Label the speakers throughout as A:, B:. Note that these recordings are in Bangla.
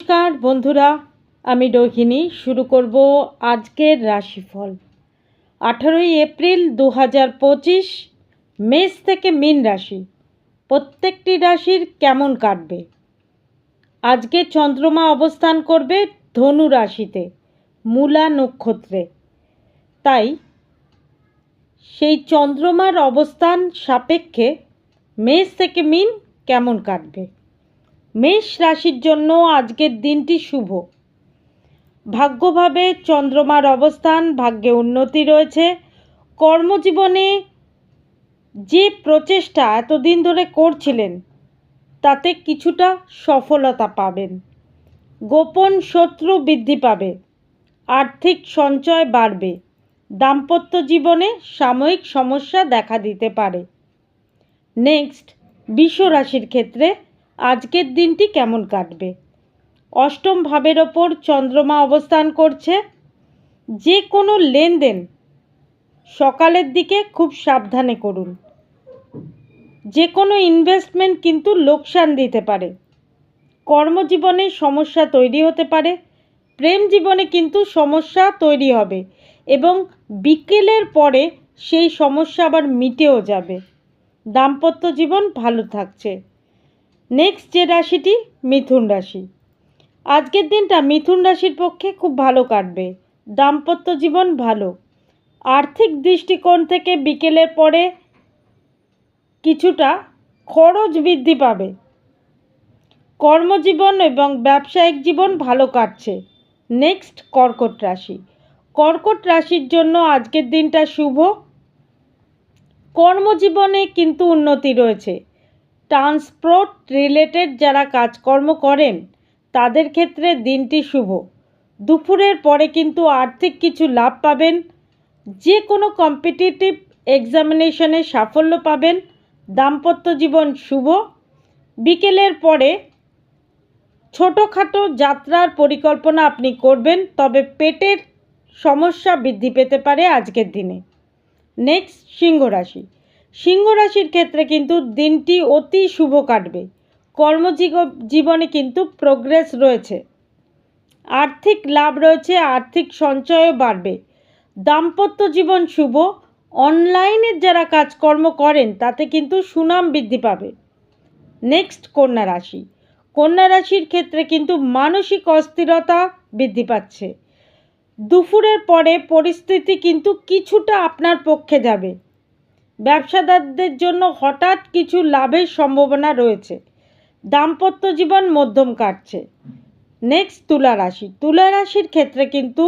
A: নমস্কার বন্ধুরা, আমি রোহিণী। শুরু করব আজকের রাশিফল। আঠারোই এপ্রিল দু হাজার পঁচিশ, মেষ থেকে মীন রাশি। প্রত্যেকটি রাশির কেমন কাটবে? আজকে চন্দ্রমা অবস্থান করবে ধনু রাশিতে, মূলা নক্ষত্রে। তাই সেই চন্দ্রমার অবস্থান সাপেক্ষে মেষ থেকে মিন কেমন কাটবে? মেষ রাশির জন্য আজকের দিনটি শুভ। ভাগ্যভাবে চন্দ্রমার অবস্থান, ভাগ্যে উন্নতি রয়েছে। কর্মজীবনে যে প্রচেষ্টা এতদিন ধরে করছিলেন, তাতে কিছুটা সফলতা পাবেন। গোপন শত্রু বৃদ্ধি পাবে, আর্থিক সঞ্চয় বাড়বে, দাম্পত্য জীবনে সাময়িক সমস্যা দেখা দিতে পারে। নেক্সট বিশ্ব রাশির ক্ষেত্রে আজকের দিনটি কেমন কাটবে? অষ্টম ভাবের ওপর চন্দ্রমা অবস্থান করছে। যে কোনো লেনদেন সকালের দিকে খুব সাবধানে করুন। যে কোনো ইনভেস্টমেন্ট কিন্তু লোকসান দিতে পারে। কর্মজীবনে সমস্যা তৈরি হতে পারে। প্রেম জীবনে কিন্তু সমস্যা তৈরি হবে এবং বিকেলের পরে সেই সমস্যা আবার মিটেও যাবে। দাম্পত্য জীবন ভালো থাকছে। নেক্সট যে রাশিটি, মিথুন রাশি। আজকের দিনটা মিথুন রাশির পক্ষে খুব ভালো কাটবে। দাম্পত্য জীবন ভালো। আর্থিক দৃষ্টিকোণ থেকে বিকেলের পরে কিছুটা খরচ বৃদ্ধি পাবে। কর্মজীবন এবং ব্যবসায়িক জীবন ভালো কাটছে। নেক্সট কর্কট রাশি। কর্কট রাশির জন্য আজকের দিনটা শুভ। কর্মজীবনে কিন্তু উন্নতি রয়েছে। ট্রান্সপোর্ট রিলেটেড যারা কাজকর্ম করেন, তাদের ক্ষেত্রে দিনটি শুভ। দুপুরের পরে কিন্তু আর্থিক কিছু লাভ পাবেন। যে কোনো কম্পিটিটিভ এক্সামিনেশনে সাফল্য পাবেন। দাম্পত্য জীবন শুভ। বিকেলের পরে ছোটোখাটো যাত্রার পরিকল্পনা আপনি করবেন, তবে পেটের সমস্যা বৃদ্ধি পেতে পারে আজকের দিনে। নেক্সট, সিংহ রাশি। সিংহ রাশির ক্ষেত্রে কিন্তু দিনটি অতি শুভ কাটবে। কর্মজীব জীবনে কিন্তু প্রোগ্রেস রয়েছে। আর্থিক লাভ রয়েছে, আর্থিক সঞ্চয়ও বাড়বে। দাম্পত্য জীবন শুভ। অনলাইনের যারা কাজকর্ম করেন, তাতে কিন্তু সুনাম বৃদ্ধি পাবে। নেক্সট কন্যা রাশি। কন্যা রাশির ক্ষেত্রে কিন্তু মানসিক অস্থিরতা বৃদ্ধি পাচ্ছে। দুপুরের পরে পরিস্থিতি কিন্তু কিছুটা আপনার পক্ষে যাবে। ব্যবসাদারদের জন্য হঠাৎ কিছু লাভের সম্ভাবনা রয়েছে। দাম্পত্য জীবন মধ্যম কাটছে। নেক্সট তুলা রাশি। তুলা রাশির ক্ষেত্রে কিন্তু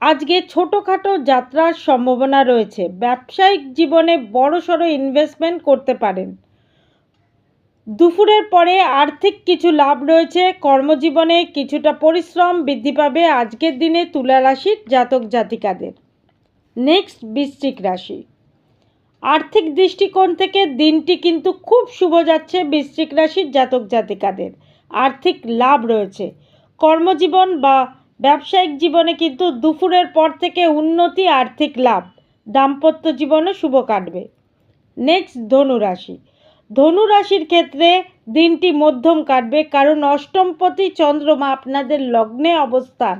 A: আজকে ছোটোখাটো যাত্রার সম্ভাবনা রয়েছে। ব্যবসায়িক জীবনে বড়সড় ইনভেস্টমেন্ট করতে পারেন। দুপুরের পরে আর্থিক কিছু লাভ রয়েছে। কর্মজীবনে কিছুটা পরিশ্রম বৃদ্ধি পাবে আজকের দিনে তুলা রাশির জাতক জাতিকাদের নেক্সট বৃশ্চিক রাশি। আর্থিক দৃষ্টিকোণ থেকে দিনটি কিন্তু খুব শুভ যাচ্ছে বৃশ্চিক রাশির জাতক জাতিকাদের। আর্থিক লাভ রয়েছে। কর্মজীবন বা ব্যবসায়িক জীবনে কিন্তু দুপুরের পর থেকে উন্নতি, আর্থিক লাভ। দাম্পত্য জীবনও শুভ কাটবে। নেক্সট ধনুরাশি ধনুরাশির ক্ষেত্রে দিনটি মধ্যম কাটবে কারণ অষ্টমপতি চন্দ্রমা আপনাদের লগ্নে অবস্থান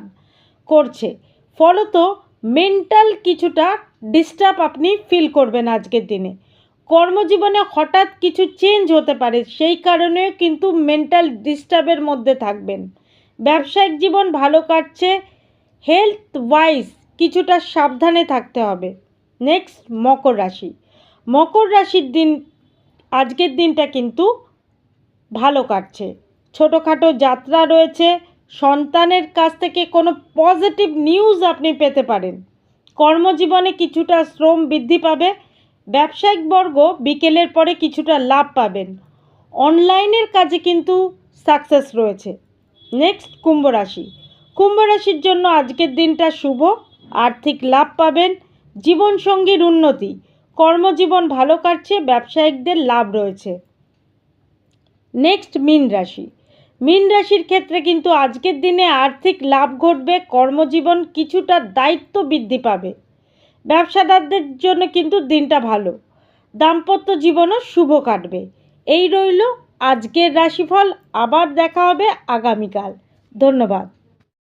A: করছে। ফলত মেন্টাল কিছুটা ডিস্টার্ব আপনি ফিল করবেন আজকের দিনে। কর্মজীবনে হঠাৎ কিছু চেঞ্জ হতে পারে, সেই কারণেও কিন্তু মেন্টাল ডিস্টার্বের মধ্যে থাকবেন। ব্যবসায়িক জীবন ভালো কাটছে হেলথ ওয়াইজ কিছুটা সাবধানে থাকতে হবে। নেক্সট মকর রাশি। মকর রাশির দিন, আজকের দিনটা কিন্তু ভালো কাটছে। ছোটোখাটো যাত্রা রয়েছে, সন্তানের কাছ থেকে কোনো পজিটিভ নিউজ আপনি পেতে পারেন। কর্মজীবনে কিছুটা শ্রম বৃদ্ধি পাবে, ব্যবসায়িক বর্গ বিকেলের পরে কিছুটা লাভ পাবেন। অনলাইনের কাজে কিন্তু সাকসেস রয়েছে। নেক্সট, কুম্ভ রাশি। কুম্ভ রাশির জন্য আজকের দিনটা শুভ, আর্থিক লাভ পাবেন, জীবনসঙ্গীর উন্নতি, কর্মজীবন ভালো কাটছে, ব্যবসায়িকদের লাভ রয়েছে। নেক্সট, মীন রাশি। মীন রাশির ক্ষেত্রে কিন্তু আজকের দিনে আর্থিক লাভ ঘটবে, কর্মজীবন কিছুটা দায়িত্ব বৃদ্ধি পাবে। ব্যবসাদারদের জন্য কিন্তু দিনটা ভালো। দাম্পত্য জীবনও শুভ কাটবে। এই রইল আজকের রাশিফল। আবার দেখা হবে আগামীকাল। ধন্যবাদ।